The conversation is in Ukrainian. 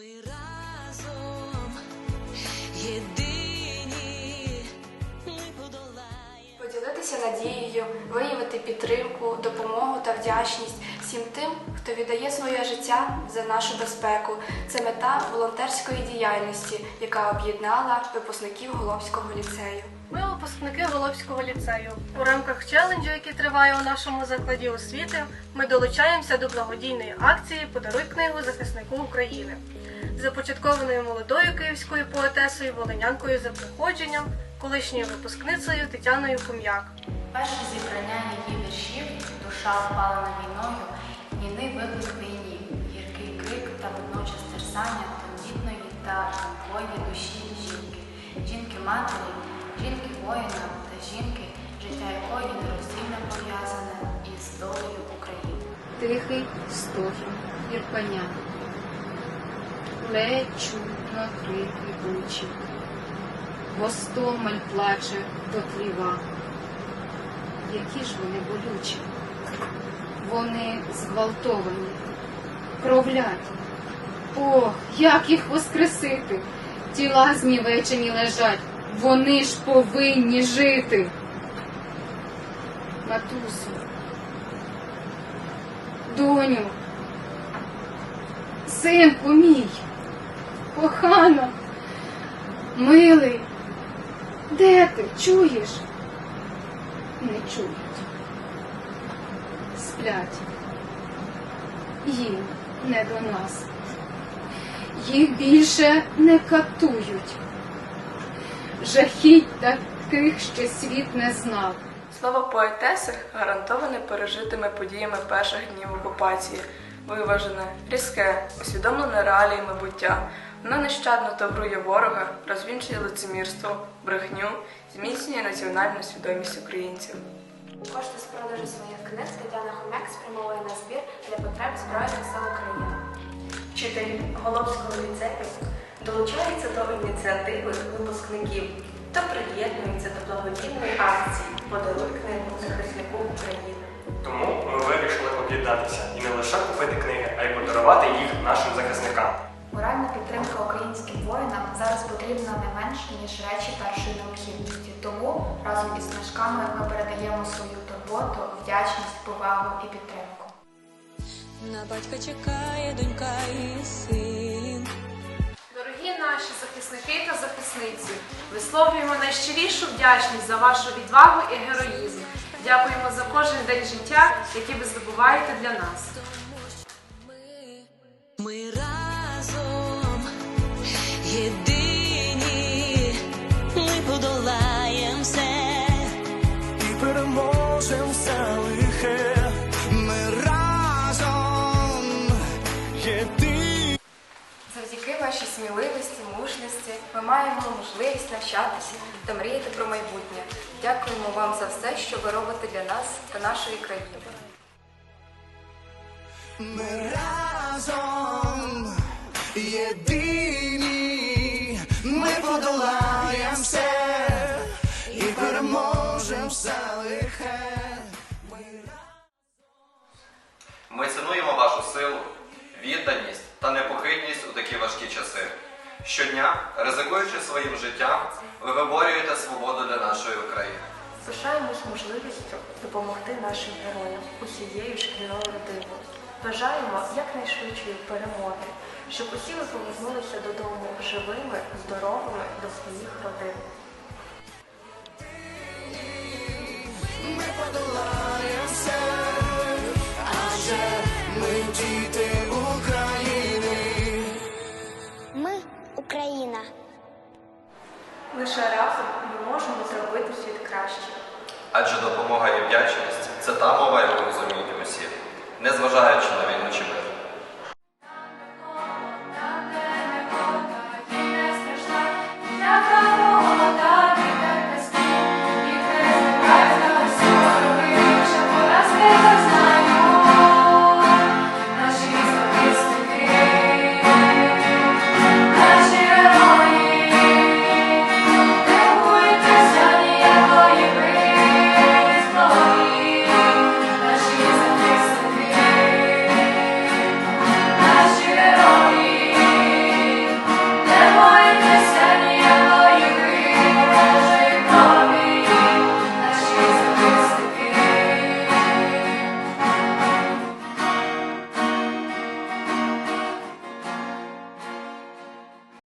Ми разом єдині, ми подолаємо. Поділитися надією, виявити підтримку, допомогу та вдячність всім тим, хто віддає своє життя за нашу безпеку. Це мета волонтерської діяльності, яка об'єднала випускників Головського ліцею. Ми випускники Голобського ліцею. У рамках челенджу, який триває у нашому закладі освіти, ми долучаємося до благодійної акції Подаруй книгу захиснику України, започаткованою молодою київською поетесою Волинянкою за приходженням, колишньою випускницею Тетяною Хом'як. Перше зібрання її віршів Душа впалена війною, ніний виклик війні, гіркий крик та водночас терсання тендітної та тонкої душі жінки, жінки-матері, жінки-воїна та жінки, життя якої нероздільно пов'язане із долею України. Тихий стогін ірпання. Ледь чутно крики бучі. Гостомель плаче до тліва. Які ж вони болючі. Вони зґвалтовані, кровляті. Ох, як їх воскресити? Тіла знівечені лежать. Вони ж повинні жити. Матусю, Доню, синку мій, кохана, милий, де ти чуєш? Не чують. Сплять. Їм не до нас. Їх більше не катують. Жахіть таких ще світ не знав. Слово поетеси гарантоване пережитими подіями перших днів окупації, виважене, різке, усвідомлене реаліями буття. Воно нещадно таврує ворога, розвінчує лицемірство, брехню, зміцнює національну свідомість українців. Кошти з продажу своїх книг Тетяна Хомяк спрямовує на збір для потреб Збройних сил України. Вчителі Головського ліцею долучаються до ініціативи випускників та приєднуються до благодійної акції Подаруй книгу захиснику України. Тому ми вирішили об'єднатися і не лише купити книги, а й подарувати їх нашим захисникам. Моральна підтримка українським воїнам зараз потрібна не менше, ніж речі першої необхідності. Тому разом із книжками ми передаємо свою турботу, вдячність, повагу і підтримку. На батька чекає донька і син. Дорогі наші захисники та захисниці, висловлюємо найщирішу вдячність за вашу відвагу і героїзм. Дякуємо за кожен день життя, який ви здобуваєте для нас. Ми маємо можливість навчатися та мріяти про майбутнє. Дякуємо вам за все, що ви робите для нас та нашої країни. Ми разом єдині. Ми подолаєм все і переможем все лихе. Ми цінуємо вашу силу, відданість та непохитність у такі важкі часи. Щодня, ризикуючи своїм життям, ви виборюєте свободу для нашої України. Пишаємось можливістю допомогти нашим героям усією шкільною родиною. Бажаємо якнайшвидшої перемоги, щоб усі ви повернулися додому живими, здоровими до своїх родин. Лише разом ми можемо зробити світ краще. Адже допомога і вдячність це та мова, яку розуміють усі, незважаючи на війну чи